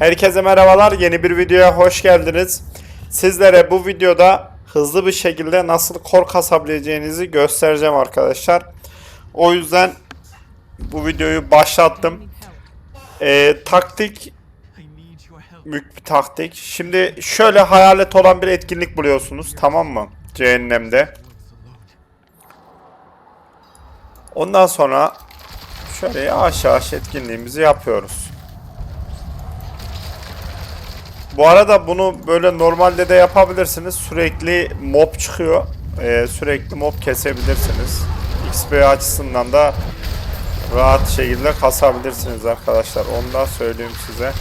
Herkese merhabalar. Yeni bir videoya hoş geldiniz. Sizlere bu videoda hızlı bir şekilde nasıl kor kasabileceğinizi göstereceğim arkadaşlar. O yüzden bu videoyu başlattım. Ee, taktik büyük bir taktik. Şimdi şöyle hayalet olan bir etkinlik buluyorsunuz tamam mı? Cehennemde. Ondan sonra şöyle yavaş yavaş etkinliğimizi yapıyoruz. Bu arada bunu böyle normalde de yapabilirsiniz. Sürekli mob çıkıyor. Ee, sürekli mob kesebilirsiniz. XP açısından da rahat şekilde kasabilirsiniz arkadaşlar. Onu da söyleyeyim size.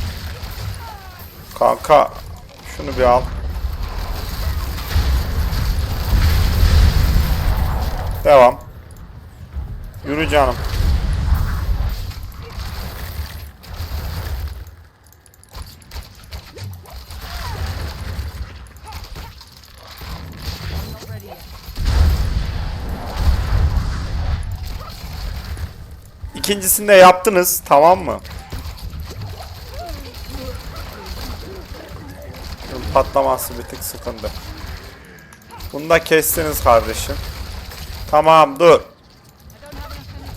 Kanka şunu bir al. Devam. Yürü canım. İkincisini de yaptınız tamam mı? Patlaması bir tık sıkıntı. Bunu da kestiniz kardeşim. Tamam dur.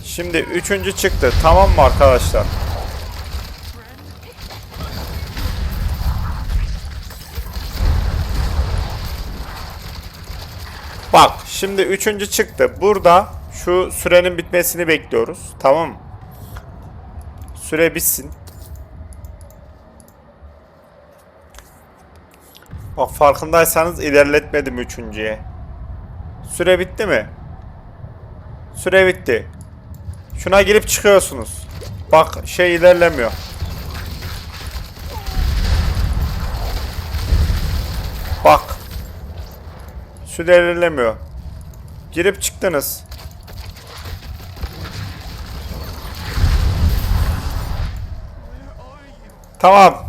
Şimdi üçüncü çıktı. Tamam mı arkadaşlar? Bak şimdi üçüncü çıktı. Burada şu sürenin bitmesini bekliyoruz. Tamam mı? Süre bitsin. Bak farkındaysanız ilerletmedim üçüncüye. Süre bitti mi? Süre bitti. Şuna girip çıkıyorsunuz. Bak şey ilerlemiyor. Bak. Süre ilerlemiyor. Girip çıktınız. Tamam.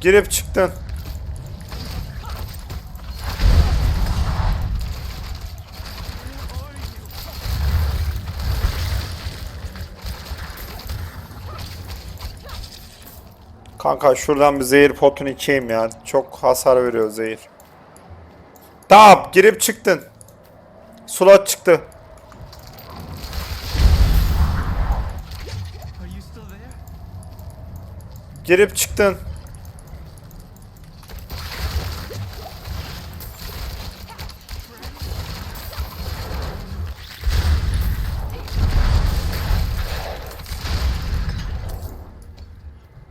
Girip çıktın. Kanka şuradan bir zehir potunu içeyim ya. Çok hasar veriyor zehir. Tamam girip çıktın. Slot çıktı. Girip çıktın.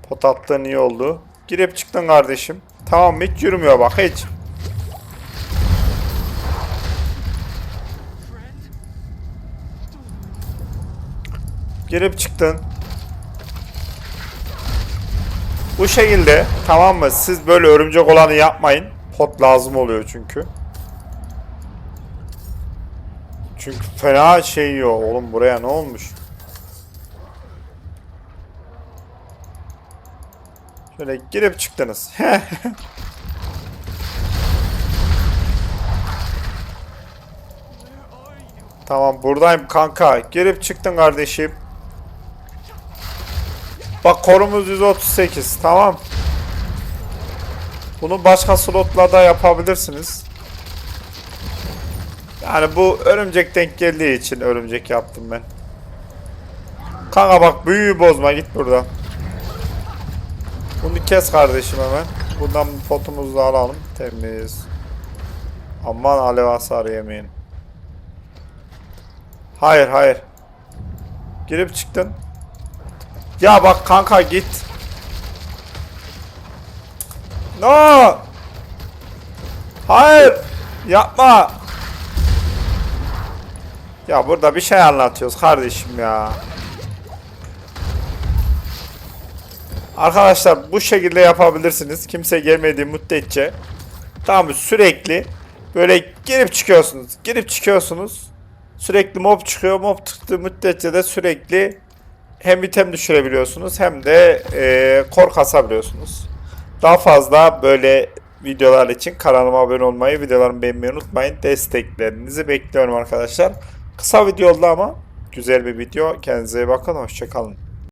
Pot attığın iyi oldu. Girip çıktın kardeşim. Tamam hiç yürümüyor bak hiç. Girip çıktın. Bu şekilde tamam mı? Siz böyle örümcek olanı yapmayın. Pot lazım oluyor çünkü. Çünkü fena şey yok. Oğlum buraya ne olmuş? Şöyle girip çıktınız. tamam buradayım kanka. Girip çıktın kardeşim. Bak korumuz 138 tamam. Bunu başka slotlarda yapabilirsiniz. Yani bu örümcek denk geldiği için örümcek yaptım ben. Kanka bak büyüyü bozma git buradan. Bunu kes kardeşim hemen. Buradan potumuzu da alalım. Temiz. Aman alev hasarı yemeyin. Hayır hayır. Girip çıktın. Ya bak kanka git. No. Hayır. Yapma. Ya burada bir şey anlatıyoruz kardeşim ya. Arkadaşlar bu şekilde yapabilirsiniz. Kimse gelmediği müddetçe. Tamam? Sürekli böyle girip çıkıyorsunuz. Girip çıkıyorsunuz. Sürekli mob çıkıyor. Mob çıktığı müddetçe de sürekli hem item düşürebiliyorsunuz hem de e, kor kasabiliyorsunuz. Daha fazla böyle videolar için kanalıma abone olmayı, videolarımı beğenmeyi unutmayın. Desteklerinizi bekliyorum arkadaşlar. Kısa video oldu ama güzel bir video. Kendinize iyi bakın. Hoşçakalın.